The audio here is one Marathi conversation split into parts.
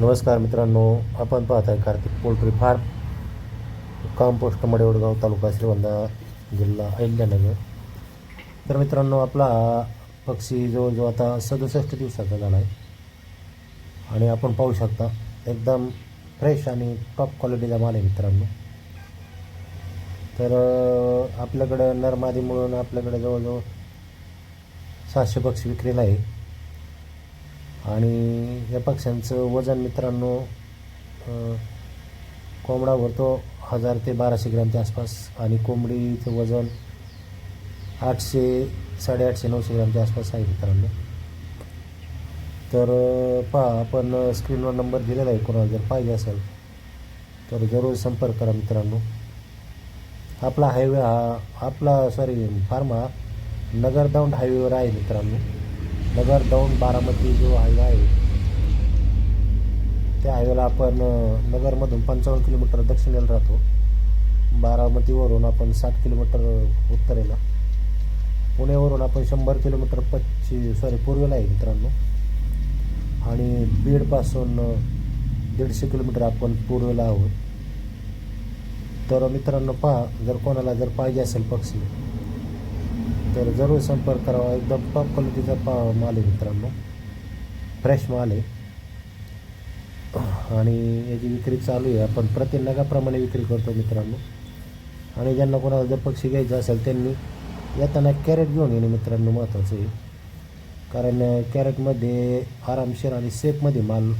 नमस्कार मित्रांनो आपण पाहत आहे कार्तिक पोल्ट्री फार्म. कामपोस्ट मडेवडगाव तालुका श्रीवंदा जिल्हा अहिल्यानगर. तर मित्रांनो आपला हा पक्षी जवळजवळ आता सदुसष्ट दिवसाचा झाला आहे आणि आपण पाहू शकता एकदम फ्रेश आणि टॉप क्वालिटीचा माल आहे मित्रांनो. तर आपल्याकडं नरमादी मिळून आपल्याकडे जवळजवळ सातशे पक्षी विक्रीला आहे. आणि या पक्ष्यांचं वजन मित्रांनो कोंबडा भरतो हजार ते बाराशे ग्रॅमच्या आसपास आणि कोंबडीचं वजन आठशे साडेआठशे नऊशे ग्रॅमच्या आसपास आहे मित्रांनो. तर पहा आपण स्क्रीनवर नंबर दिलेला आहे कोणाला जर पाहिजे असेल तर जरूर संपर्क करा मित्रांनो. आपला हायवे हा आपला सॉरी फार्मा हा नगर दौंड हायवेवर आहे मित्रांनो. नगर दौंड बारामती जो हायवे आहे त्या हायवेला आपण नगरमधून पंचावन्न किलोमीटर दक्षिणेला राहतो. बारामतीवरून आपण साठ किलोमीटर उत्तरेला. पुण्यावरून आपण शंभर किलोमीटर पश्चिम सॉरी पूर्वेला आहे मित्रांनो. आणि बीडपासून दीडशे किलोमीटर आपण पूर्वेला आहोत. तर मित्रांनो पहा जर कोणाला जर पाहिजे असेल पक्षी तर जरूर संपर्क करावा. एकदम टॉप क्वालिटीचा पा माल आहे मित्रांनो. फ्रेश माल आहे. आणि याची विक्री चालू आहे. आपण प्रति नगाप्रमाणे विक्री करतो मित्रांनो. आणि ज्यांना कोणाला जर पक्षी घ्यायचं असेल त्यांनी येताना कॅरेट घेऊन येणे मित्रांनो महत्त्वाचं आहे. कारण कॅरेटमध्ये आरामशीर आणि सेफमध्ये माल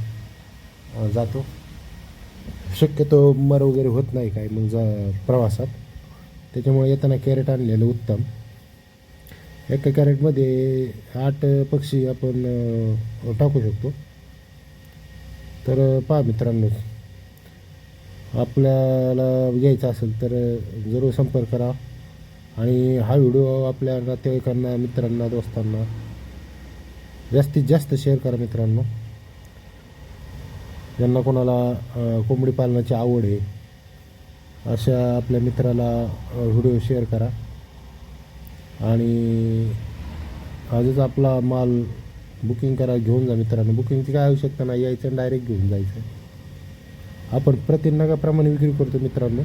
जातो. शक्यतो मर वगैरे होत नाही काय मग जा प्रवासात. त्याच्यामुळे येताना कॅरेट आणलेलं उत्तम. एका कॅरेटमध्ये आठ पक्षी आपण टाकू शकतो. तर पहा मित्रांनो आपल्याला घ्यायचं असेल तर जरूर संपर्क करा. आणि हा व्हिडिओ आपल्या नातेवाईकांना मित्रांना दोस्तांना जास्तीत जास्त शेअर करा मित्रांनो. ज्यांना कोणाला कोंबडी पालनाची आवड आहे अशा आपल्या मित्राला व्हिडिओ शेअर करा. आणि आजच आपला माल बुकिंग करा घेऊन जा मित्रांनो. बुकिंगची काय आवश्यकता नाही यायचं आणि डायरेक्ट घेऊन जायचं. आपण प्रति नगाप्रमाणे विक्री करतो मित्रांनो.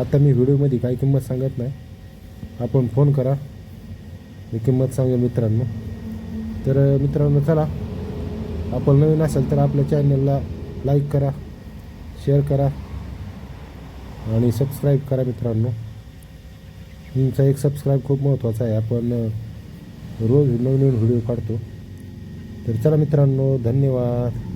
आता मी व्हिडिओमध्ये काही किंमत सांगत नाही. आपण फोन करा. मी किंमत सांगेल मित्रांनो. तर मित्रांनो चला. आपण नवीन असेल तर आपल्या चॅनलला लाईक करा शेअर करा आणि सबस्क्राईब करा मित्रांनो. तुमचा एक सबस्क्राईब खूप महत्त्वाचा आहे. आपण रोज नवीन नवीन व्हिडिओ काढतो. तर चला मित्रांनो धन्यवाद.